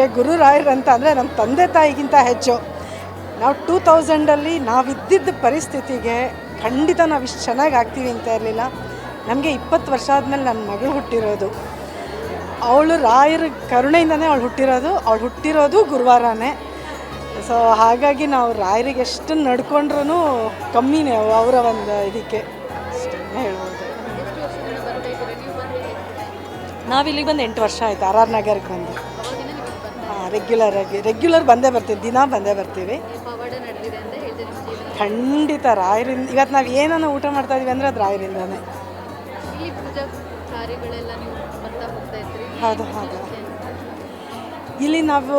ನನಗೆ ಗುರು ರಾಯರ್ ಅಂತ ಅಂದರೆ ನಮ್ಮ ತಂದೆ ತಾಯಿಗಿಂತ ಹೆಚ್ಚು. ನಾವು ಟೂ ತೌಸಂಡಲ್ಲಿ ನಾವಿದ್ದಿದ್ದ ಪರಿಸ್ಥಿತಿಗೆ ಖಂಡಿತ ನಾವು ಇಷ್ಟು ಚೆನ್ನಾಗಿ ಆಗ್ತೀವಿ ಅಂತ ಇರಲಿಲ್ಲ. ನಮಗೆ ಇಪ್ಪತ್ತು ವರ್ಷ ಆದಮೇಲೆ ನನ್ನ ಮಗಳು ಹುಟ್ಟಿರೋದು. ಅವಳು ರಾಯರ ಕರುಣೆಯಿಂದನೇ ಅವಳು ಹುಟ್ಟಿರೋದು. ಅವಳು ಹುಟ್ಟಿರೋದು ಗುರುವಾರನೇ. ಸೊ ಹಾಗಾಗಿ ನಾವು ರಾಯರಿಗೆ ಎಷ್ಟು ನಡ್ಕೊಂಡ್ರೂ ಕಮ್ಮಿನೇ ಅವರ ಒಂದು ಇದಕ್ಕೆ. ಹೇಳ್ಬೋದು. ನಾವಿಲ್ಲಿಗೆ ಬಂದು ಎಂಟು ವರ್ಷ ಆಯಿತು ಆರ್ ಆರ್ ನಗರಕ್ಕೆ ಬಂದ. ರೆಗ್ಯುಲರ್ ಆಗಿ ರೆಗ್ಯುಲರ್ ಬಂದೇ ಬರ್ತೀವಿ ದಿನ ಬಂದೇ ಬರ್ತೀವಿ. ಖಂಡಿತ ರಾಯರಿಂದ ಇವತ್ತು ನಾವು ಏನನ್ನ ಊಟ ಮಾಡ್ತಾ ಇದೀವಿ ಅಂದರೆ ಅದು ರಾಯರಿಂದನೇ. ಹೌದು ಹೌದು. ಇಲ್ಲಿ ನಾವು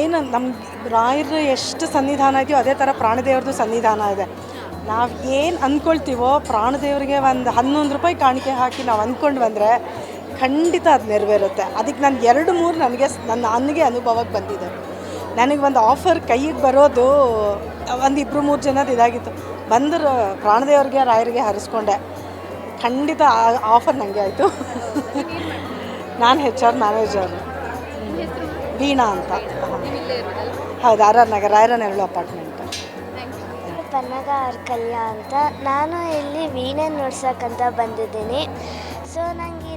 ಏನು ನಮ್ಮ ರಾಯರ ಎಷ್ಟು ಸನ್ನಿಧಾನ ಇದೆಯೋ ಅದೇ ಥರ ಪ್ರಾಣದೇವ್ರದ್ದು ಸನ್ನಿಧಾನ ಇದೆ. ನಾವು ಏನು ಅಂದ್ಕೊಳ್ತೀವೋ ಪ್ರಾಣದೇವರಿಗೆ ಒಂದು ಹನ್ನೊಂದು ರೂಪಾಯಿ ಕಾಣಿಕೆ ಹಾಕಿ ನಾವು ಅಂದ್ಕೊಂಡು ಬಂದರೆ ಖಂಡಿತ ಅದು ನೆರವೇರುತ್ತೆ. ಅದಕ್ಕೆ ನಾನು ಎರಡು ಮೂರು ನನಗೆ ನನ್ನ ನನಗೆ ಅನುಭವಕ್ಕೆ ಬಂದಿದೆ. ನನಗೆ ಒಂದು ಆಫರ್ ಕೈಗೆ ಬರೋದು ಒಂದು ಇಬ್ಬರು ಮೂರು ಜನದ ಇದಾಗಿತ್ತು. ಬಂದರು ಪ್ರಾಣದೇವ್ರಿಗೆ ರಾಯರಿಗೆ ಹರಿಸ್ಕೊಂಡೆ. ಖಂಡಿತ ಆಫರ್ ನನಗೆ ಆಯಿತು. ನಾನು ಹೆಚ್ ಆರ್ ಮ್ಯಾನೇಜರ್ ವೀಣಾ ಅಂತ. ಹೌದು, R R Nagar Rayaraneralu apartment. Thank you Pannaga Arkalya ಅಂತ. ನಾನು ಇಲ್ಲಿ ವೀಣೆ ನೋಡ್ಸಕ್ಕಂತ ಬಂದಿದ್ದೀನಿ. ಸೊ ನನಗೆ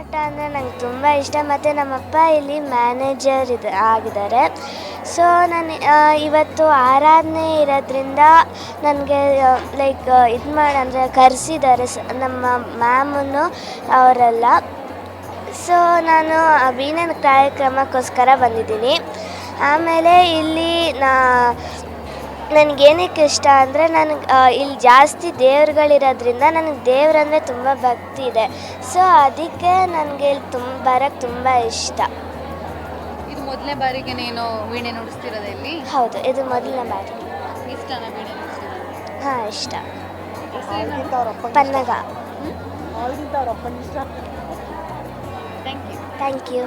ಮಠ ಅಂದರೆ ನಂಗೆ ತುಂಬ ಇಷ್ಟ. ಮತ್ತು ನಮ್ಮಪ್ಪ ಇಲ್ಲಿ ಮ್ಯಾನೇಜರ್ ಇದ ಆಗಿದ್ದಾರೆ. ಸೊ ನಾನು ಇವತ್ತು ಆರಾಧನೆ ಇರೋದ್ರಿಂದ ನನಗೆ ಲೈಕ್ ಇದು ಮಾಡಿ, ಅಂದರೆ ಕರೆಸಿದ್ದಾರೆ ಸ, ನಮ್ಮ ಮ್ಯಾಮನ್ನು ಅವರೆಲ್ಲ. ಸೊ ನಾನು ಆ ಕಾರ್ಯಕ್ರಮಕ್ಕೋಸ್ಕರ ಬಂದಿದ್ದೀನಿ. ಆಮೇಲೆ ಇಲ್ಲಿ ನಾ ನನಗೇನಕ್ಕೆ ಇಷ್ಟ ಅಂದರೆ ನನಗೆ ಇಲ್ಲಿ ಜಾಸ್ತಿ ದೇವ್ರುಗಳಿರೋದ್ರಿಂದ ನನಗೆ ದೇವ್ರಂದರೆ ತುಂಬ ಭಕ್ತಿ ಇದೆ. ಸೊ ಅದಕ್ಕೆ ನನಗೆ ಇಲ್ಲಿ ತುಂಬ ಬರೋಕ್ಕೆ ತುಂಬ ಇಷ್ಟ. ಇದು ಮೊದಲನೇ ಬಾರಿಗೆ ನೀನು ವೀಣೆ ನುಡಿಸ್ತಿರೋದು ಇಲ್ಲಿ ಹೌದು ಇದು ಮೊದಲನೇ ಬಾರಿ. ಇಷ್ಟನ ವೀಣೆ ನುಡಿಸ್ತಿರೋದು? ಹಾಂ ಇಷ್ಟ. ಪನ್ನಗ. Thank you thank you